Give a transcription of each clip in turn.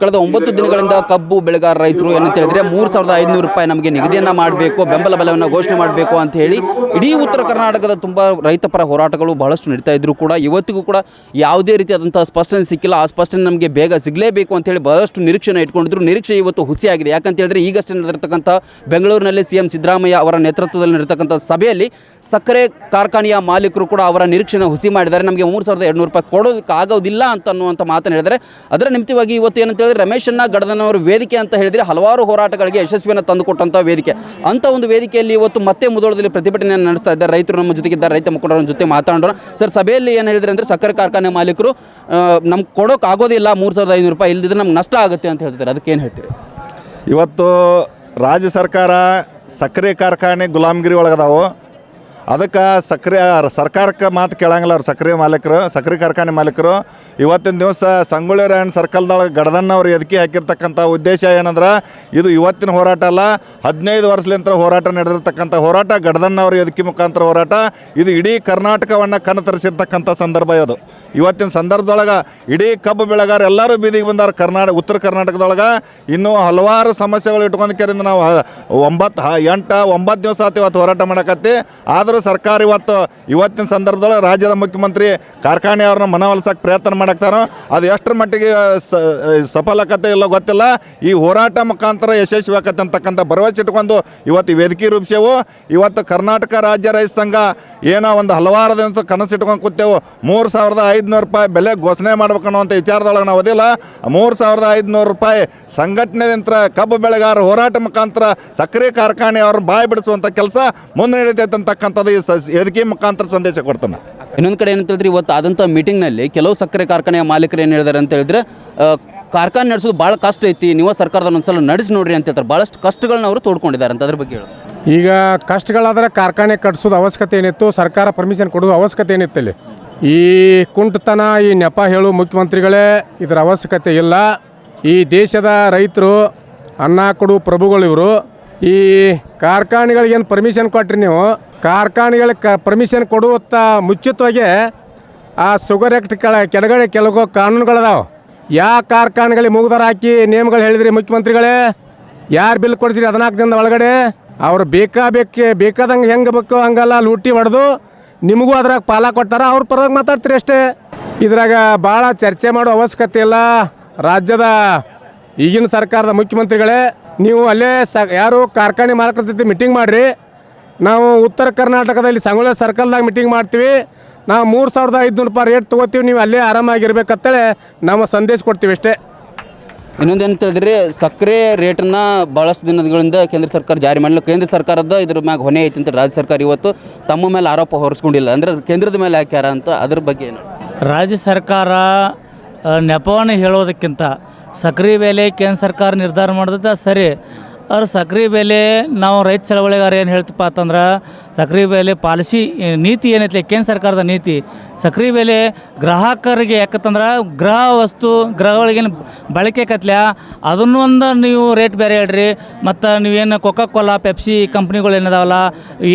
ಕಳೆದ ಒಂಬತ್ತು ದಿನಗಳಿಂದ ಕಬ್ಬು ಬೆಳೆಗಾರ ರೈತರು ಏನಂತ ಹೇಳಿದ್ರೆ ಮೂರು ಸಾವಿರದ ಐದುನೂರು ರೂಪಾಯಿ ನಮಗೆ ನಿಗದಿಯನ್ನು ಮಾಡಬೇಕು, ಬೆಂಬಲ ಬೆಲೆಯನ್ನು ಘೋಷಣೆ ಮಾಡಬೇಕು ಅಂತ ಹೇಳಿ ಇಡೀ ಉತ್ತರ ಕರ್ನಾಟಕದ ತುಂಬ ರೈತಪರ ಹೋರಾಟಗಳು ಬಹಳಷ್ಟು ನಡೀತಾ ಇದ್ರು ಕೂಡ ಇವತ್ತಿಗೂ ಕೂಡ ಯಾವುದೇ ರೀತಿಯಾದಂಥ ಸ್ಪಷ್ಟನೆ ಸಿಕ್ಕಿಲ್ಲ. ಆ ಸ್ಪಷ್ಟನೆ ನಮಗೆ ಬೇಗ ಸಿಗಲೇಬೇಕು ಅಂತ ಹೇಳಿ ಬಹಳಷ್ಟು ನಿರೀಕ್ಷೆನ ಇಟ್ಕೊಂಡಿದ್ರು. ನಿರೀಕ್ಷೆ ಇವತ್ತು ಹುಸಿಯಾಗಿದೆ. ಯಾಕಂತ ಹೇಳಿದ್ರೆ ಈಗಷ್ಟೇ ನಡೆದಿರ್ತಕ್ಕಂಥ ಬೆಂಗಳೂರಿನಲ್ಲಿ ಸಿ ಎಂ ಸಿದ್ದರಾಮಯ್ಯ ಅವರ ನೇತೃತ್ವದಲ್ಲಿ ನಡೆತಕ್ಕಂಥ ಸಭೆಯಲ್ಲಿ ಸಕ್ಕರೆ ಕಾರ್ಖಾನೆಯ ಮಾಲೀಕರು ಕೂಡ ಅವರ ನಿರೀಕ್ಷೆನ ಹುಸಿ ಮಾಡಿದ್ದಾರೆ. ನಮಗೆ ಮೂರು ಸಾವಿರದ ಎರಡುನೂರು ರೂಪಾಯಿ ಕೊಡೋದಕ್ಕೆ ಆಗೋದಿಲ್ಲ ಅಂತ ಅನ್ನುವಂಥ ಮಾತನ್ನು ಹೇಳಿದರೆ ಅದರ ನಿಮಿತ್ತವಾಗಿ ಇವತ್ತು ಏನಂತ ಹೇಳಿದ್ರೆ ರಮೇಶನ್ನ ಗಡದನವರ ವೇದಿಕೆ ಅಂತ ಹೇಳಿದರೆ ಹಲವಾರು ಹೋರಾಟಗಳಿಗೆ ಯಶಸ್ವಿಯನ್ನು ತಂದುಕೊಟ್ಟಂಥ ವೇದಿಕೆ. ಅಂತ ಒಂದು ವೇದಿಕೆಯಲ್ಲಿ ಇವತ್ತು ಮತ್ತೆ ಮುದೋಳದಲ್ಲಿ ಪ್ರತಿಭಟನೆಯನ್ನು ನಡೆಸ್ತಾ ಇದ್ದಾರೆ. ರೈತರು ನಮ್ಮ ಜೊತೆಗಿದ್ದಾರೆ. ರೈತ ಮುಖಂಡರ ಜೊತೆ ಮಾತಾಡೋಣ. ಸರ್, ಸಭೆಯಲ್ಲಿ ಏನು ಹೇಳಿದ್ರೆ ಅಂದರೆ ಸಕ್ಕರೆ ಕಾರ್ಖಾನೆ ಮಾಲೀಕರು ನಮ್ಗೆ ಕೊಡೋಕೆ ಆಗೋದಿಲ್ಲ ಮೂರು ಸಾವಿರದ ಐನೂರು ರೂಪಾಯಿ ಇಲ್ಲದಿದ್ರೆ ನಮ್ಗೆ ನಷ್ಟ ಆಗುತ್ತೆ ಅಂತ ಹೇಳ್ತಾರೆ ಅದಕ್ಕೆ ಏನು ಹೇಳ್ತೀರಿ? ಇವತ್ತು ರಾಜ್ಯ ಸರ್ಕಾರ ಸಕ್ಕರೆ ಕಾರ್ಖಾನೆ ಗುಲಾಮಗಿರಿ ಒಳಗದಾವು. ಅದಕ್ಕೆ ಸಕ್ರೆ ಸರ್ಕಾರಕ್ಕೆ ಮಾತು ಕೇಳಂಗಿಲ್ಲ ಅವ್ರು ಸಕ್ಕರೆ ಮಾಲೀಕರು ಸಕ್ಕರೆ ಕಾರ್ಖಾನೆ ಮಾಲೀಕರು. ಇವತ್ತಿನ ದಿವಸ ಸಂಗೊಳ್ಳಿ ರಾಯಣ್ಣ ಸರ್ಕಲ್ದೊಳಗೆ ಗಡದನ್ನ ಅವ್ರು ಎದಕಿ ಹಾಕಿರ್ತಕ್ಕಂಥ ಉದ್ದೇಶ ಏನಂದ್ರೆ, ಇದು ಇವತ್ತಿನ ಹೋರಾಟ ಅಲ್ಲ, ಹದಿನೈದು ವರ್ಷಲಿಂತ ಹೋರಾಟ ನಡೆದಿರ್ತಕ್ಕಂಥ ಹೋರಾಟ, ಗಡದನ್ನ ಅವ್ರ ಎದಕಿ ಮುಖಾಂತರ ಹೋರಾಟ. ಇದು ಇಡೀ ಕರ್ನಾಟಕವನ್ನು ಕಣ್ಣು ತರಿಸಿರ್ತಕ್ಕಂಥ ಸಂದರ್ಭ ಇದು. ಇವತ್ತಿನ ಸಂದರ್ಭದೊಳಗೆ ಇಡೀ ಕಬ್ಬು ಬೆಳೆಗಾರ ಎಲ್ಲರೂ ಬೀದಿಗೆ ಬಂದಾರ ಕರ್ನಾಟಕ ಉತ್ತರ ಕರ್ನಾಟಕದೊಳಗೆ. ಇನ್ನೂ ಹಲವಾರು ಸಮಸ್ಯೆಗಳು ಇಟ್ಕೊಂಡ್ಕರಿಂದ ನಾವು ಒಂಬತ್ತು ಎಂಟು ಒಂಬತ್ತು ದಿವಸ ಆತು ಇವತ್ತು ಹೋರಾಟ ಮಾಡಕತ್ತಿ. ಆದರೂ ಸರ್ಕಾರ ಇವತ್ತು ಇವತ್ತಿನ ಸಂದರ್ಭದಲ್ಲಿ ರಾಜ್ಯದ ಮುಖ್ಯಮಂತ್ರಿ ಕಾರ್ಖಾನೆ ಅವ್ರನ್ನ ಮನವೊಲಿಸೋಕೆ ಪ್ರಯತ್ನ ಮಾಡಕ್ತಾರೋ, ಅದು ಎಷ್ಟರ ಮಟ್ಟಿಗೆ ಸಫಲಕತೆ ಇಲ್ಲ ಗೊತ್ತಿಲ್ಲ. ಈ ಹೋರಾಟ ಮುಖಾಂತರ ಯಶಸ್ವಿ ಆಗತ್ತೆ ಅಂತಕ್ಕಂಥ ಭರವಸೆ ಇಟ್ಕೊಂಡು ಇವತ್ತು ವೇದಿಕೆ ರೂಪಿಸೇವು. ಇವತ್ತು ಕರ್ನಾಟಕ ರಾಜ್ಯ ರೈತ ಸಂಘ ಏನೋ ಒಂದು ಹಲವಾರು ದಿನ ಕನಸು ಇಟ್ಕೊಂಡು ಕೂತೇವು. ಮೂರು ಸಾವಿರದ ಐದುನೂರು ರೂಪಾಯಿ ಬೆಲೆ ಘೋಷಣೆ ಮಾಡ್ಬೇಕು ಅಂತ ವಿಚಾರದೊಳಗೆ ನಾವು ಅದಿಲ್ಲ ಮೂರು ಸಾವಿರದ ಐದುನೂರು ರೂಪಾಯಿ ಸಂಘಟನೆಯಿಂದ ಕಬ್ಬು ಬೆಳೆಗಾರ ಹೋರಾಟ ಮುಖಾಂತರ ಸಕ್ಕರೆ ಕಾರ್ಖಾನೆ ಅವ್ರನ್ನ ಬಾಯಿ ಬಿಡಿಸುವಂಥ ಕೆಲಸ ಮುಂದೆ ನಡೀತೈತೆ ಅಂತಕ್ಕಂಥದ್ದು. ಈ ಸ- ವೇದಿಕೆ ಮುಖಾಂತರ ಸಂದೇಶ ಕೊಡ್ತಾನೆ. ಇನ್ನೊಂದು ಕಡೆ ಏನಂತ ಹೇಳಿದ್ರೆ ಇವತ್ತು ಆದಂಥ ಮೀಟಿಂಗ್ನಲ್ಲಿ ಕೆಲವು ಸಕ್ಕರೆ ಕಾರ್ಖಾನೆಯ ಮಾಲೀಕರು ಏನು ಹೇಳಿದಾರೆ ಅಂತ ಹೇಳಿದ್ರೆ ಕಾರ್ಖಾನೆ ನಡೆಸೋದು ಭಾಳ ಕಷ್ಟ ಐತಿ ನೀವು ಸರ್ಕಾರದ ಒಂದ್ಸಲ ನಡೆಸಿ ನೋಡ್ರಿ ಅಂತ ಹೇಳ್ತಾರೆ. ಭಾಳಷ್ಟು ಕಷ್ಟಗಳನ್ನ ಅವರು ತೋಡ್ಕೊಂಡಿದ್ದಾರೆ ಅಂತ ಅದ್ರ ಬಗ್ಗೆ ಹೇಳಿ. ಈಗ ಕಷ್ಟಗಳಾದರೆ ಕಾರ್ಖಾನೆ ಕಟ್ಸೋದು ಅವಶ್ಯಕತೆ ಏನಿತ್ತು ಸರ್ಕಾರ ಪರ್ಮಿಷನ್ ಕೊಡೋದು ಅವಶ್ಯಕತೆ ಏನಿತ್ತು ಇಲ್ಲಿ. ಈ ಕುಂಟತನ ಈ ನೆಪ ಹೇಳು ಮುಖ್ಯಮಂತ್ರಿಗಳೇ ಇದರ ಅವಶ್ಯಕತೆ ಇಲ್ಲ. ಈ ದೇಶದ ರೈತರು ಅನ್ನ ಕೊಡು ಪ್ರಭುಗಳು ಇವರು. ಈ ಕಾರ್ಖಾನೆಗಳಿಗೇನು ಪರ್ಮಿಷನ್ ಕೊಟ್ರಿ ನೀವು? ಕಾರ್ಖಾನೆಗಳಿಗೆ ಕ ಪರ್ಮಿಷನ್ ಕೊಡುವತ್ತ ಮುಚ್ಚಿತವಾಗಿ ಆ ಶುಗರ್ ಕೆಳ ಕೆಳಗಡೆ ಕೆಲವು ಕಾನೂನುಗಳದಾವೆ. ಯಾವ ಕಾರ್ಖಾನೆಗಳಿಗೆ ಮುಗ್ದರ ಹಾಕಿ ನಿಯಮಗಳು ಹೇಳಿದ್ರಿ ಮುಖ್ಯಮಂತ್ರಿಗಳೇ? ಯಾರು ಬಿಲ್ ಕೊಡಿಸಿರಿ ಹದಿನಾಲ್ಕು ದಿನದ ಒಳಗಡೆ? ಅವ್ರು ಬೇಕಾ ಬೇಕು, ಬೇಕಾದಂಗೆ ಹೆಂಗೆ ಬೇಕು ಹಂಗಲ್ಲ ಲೂಟಿ ಹೊಡೆದು ನಿಮಗೂ ಅದ್ರಾಗ ಪಾಲ ಕೊಡ್ತಾರೆ ಅವ್ರ ಪರವಾಗಿ ಮಾತಾಡ್ತೀರಿ ಅಷ್ಟೇ. ಇದ್ರಾಗ ಭಾಳ ಚರ್ಚೆ ಮಾಡೋ ಅವಶ್ಯಕತೆ ಇಲ್ಲ. ರಾಜ್ಯದ ಈಗಿನ ಸರ್ಕಾರದ ಮುಖ್ಯಮಂತ್ರಿಗಳೇ, ನೀವು ಅಲ್ಲೇ ಸ ಯಾರು ಕಾರ್ಖಾನೆ ಮಾಲಕರ ಜೊತೆ ಮೀಟಿಂಗ್ ಮಾಡಿರಿ. ನಾವು ಉತ್ತರ ಕರ್ನಾಟಕದಲ್ಲಿ ಸಂಗೊಳ್ಳಿ ಸರ್ಕಲ್ದಾಗ ಮೀಟಿಂಗ್ ಮಾಡ್ತೀವಿ. ನಾವು ಮೂರು ಸಾವಿರದ ಐದುನೂರು ರೂಪಾಯಿ ರೇಟ್ ತೊಗೋತೀವಿ. ನೀವು ಅಲ್ಲೇ ಆರಾಮಾಗಿರ್ಬೇಕಂತೇಳಿ ನಮ್ಮ ಸಂದೇಶ ಕೊಡ್ತೀವಿ ಅಷ್ಟೇ. ಇನ್ನೊಂದೇನು ತಿಳಿದ್ರಿ ಹೇಳಿದ್ರೆ ಸಕ್ಕರೆ ರೇಟನ್ನು ಭಾಳಷ್ಟು ದಿನಗಳಿಂದ ಕೇಂದ್ರ ಸರ್ಕಾರ ಜಾರಿ ಮಾಡಲಿಲ್ಲ. ಕೇಂದ್ರ ಸರ್ಕಾರದ ಇದ್ರ ಮ್ಯಾಗ ಹೊಣೆ ಐತಿ ಅಂತ ರಾಜ್ಯ ಸರ್ಕಾರ ಇವತ್ತು ತಮ್ಮ ಮೇಲೆ ಆರೋಪ ಹೊರಿಸ್ಕೊಂಡಿಲ್ಲ. ಅಂದ್ರೆ ಕೇಂದ್ರದ ಮೇಲೆ ಹಾಕ್ಯಾರ ಅಂತ ಅದ್ರ ಬಗ್ಗೆ ಏನು? ರಾಜ್ಯ ಸರ್ಕಾರ ನೆಪವನ್ನು ಹೇಳೋದಕ್ಕಿಂತ ಸಕ್ಕರೆ ಬೆಲೆ ಕೇಂದ್ರ ಸರ್ಕಾರ ನಿರ್ಧಾರ ಮಾಡಿದ್ರೆ ಸರಿ. ಅವ್ರ ಸಕ್ರೆ ಬೆಲೆ, ನಾವು ರೈತ ಚಳವಳಿಗಾರ ಏನು ಹೇಳ್ತಪ್ಪ ಅಂತಂದ್ರೆ, ಸಕ್ರೆ ಬೆಲೆ ಪಾಲಿಸಿ, ನೀತಿ ಏನೈತಿ ಕೇಂದ್ರ ಸರ್ಕಾರದ ನೀತಿ. ಸಕ್ರೆ ಬೆಲೆ ಗ್ರಾಹಕರಿಗೆ ಯಾಕಂತಂದ್ರೆ ಗೃಹ ವಸ್ತು ಗ್ರಹಗಳಿಗೇನು ಬಳಕೆ ಕತ್ಲ ಅದನ್ನು ಒಂದು ನೀವು ರೇಟ್ ಬೇರೆ ಹೇಳ್ರಿ. ಮತ್ತು ನೀವೇನು ಕೊಕಾ ಕೋಲಾ ಪೆಪ್ಸಿ ಕಂಪ್ನಿಗಳು ಏನದಾವಲ್ಲ,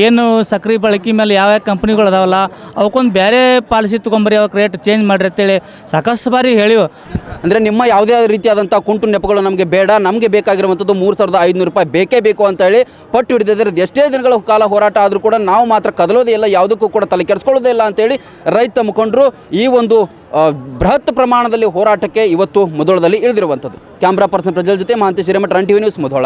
ಏನು ಸಕ್ರೆ ಬಳಕೆ ಮೇಲೆ ಯಾವ ಯಾವ ಕಂಪ್ನಿಗಳು ಅದಾವಲ್ಲ, ಅವಕ್ಕೊಂದು ಬೇರೆ ಪಾಲಿಸಿ ತೊಗೊಂಬರಿ ಅವಕ್ಕೆ ರೇಟ್ ಚೇಂಜ್ ಮಾಡಿರಿ ಅಂತೇಳಿ ಸಾಕಷ್ಟು ಬಾರಿ ಹೇಳಿವು. ಅಂದರೆ ನಿಮ್ಮ ಯಾವುದೇ ರೀತಿಯಾದಂಥ ಕುಂಟು ನೆಪಗಳು ನಮಗೆ ಬೇಡ, ನಮಗೆ ಬೇಕಾಗಿರುವಂಥದ್ದು ಮೂರು ಸಾವಿರದ ಐದುನೂರು ರೂಪಾಯಿ ಬೇಕೇ ಬೇಕು ಅಂತ ಹೇಳಿ ಪಟ್ಟು ಹಿಡಿದಿದ್ದಾರೆ ಎಷ್ಟೇ ದಿನಗಳ ಕಾಲ ಹೋರಾಟ ಆದರೂ ಕೂಡ ನಾವು ಮಾತ್ರ ಕದಲೋದೇ ಇಲ್ಲ, ಯಾವುದಕ್ಕೂ ಕೂಡ ತಲೆ ಕೆಡಿಸ್ಕೊಳ್ಳೋದೇ ಇಲ್ಲ ಅಂತೇಳಿ ರೈತ ಮುಖಂಡರು ಈ ಒಂದು ಬೃಹತ್ ಪ್ರಮಾಣದಲ್ಲಿ ಹೋರಾಟಕ್ಕೆ ಇವತ್ತು ಮುಧೋಳದಲ್ಲಿ ಇಳಿದಿರುವಂಥದ್ದು. ಕ್ಯಾಮ್ರಾ ಪರ್ಸನ್ ಪ್ರಜಲ್ ಜೊತೆ Mahantesh Hiremath, run TV news Mudhol